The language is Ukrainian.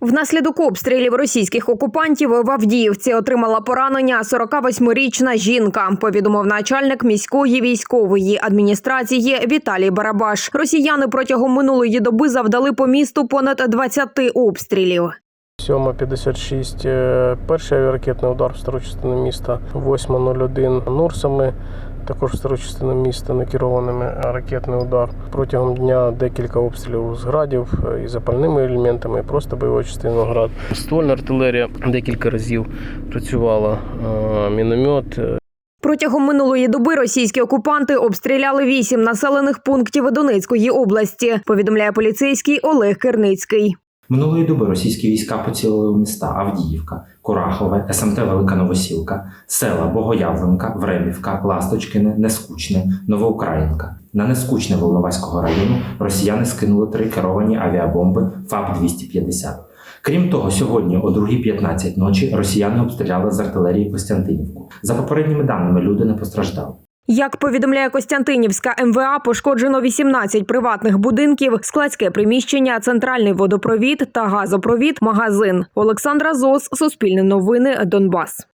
Внаслідок обстрілів російських окупантів в Авдіївці отримала поранення 48-річна жінка. Повідомив начальник міської військової адміністрації Віталій Барабаш. Росіяни протягом минулої доби завдали по місту понад 20 обстрілів. 7.56 е, перший авіаракетний удар в стару частину міста, 8.01 Нурсами, також в стару частину міста некерованими ракетний удар. Протягом дня декілька обстрілів з градів е, і запальними елементами, і просто бойовою частиною град. Ствольна артилерія декілька разів працювала, е, міномет, е, Протягом минулої доби російські окупанти обстріляли вісім населених пунктів Донецької області. Повідомляє поліцейський Олег Керницький. Минулої доби російські війська поцілили у міста Авдіївка, Курахове, СМТ Велика Новосілка, села Богоявленка, Времівка, Ласточкине, Нескучне, Новоукраїнка. На Нескучне Волноваського району росіяни скинули три керовані авіабомби ФАП-250. Крім того, сьогодні о 2.15 ночі росіяни обстріляли з артилерії Костянтинівку. За попередніми даними, люди не постраждали. Як повідомляє Костянтинівська МВА, пошкоджено 18 приватних будинків, складське приміщення, центральний водопровід та газопровід, магазин. Олександра Зос, Суспільне новини, Донбас.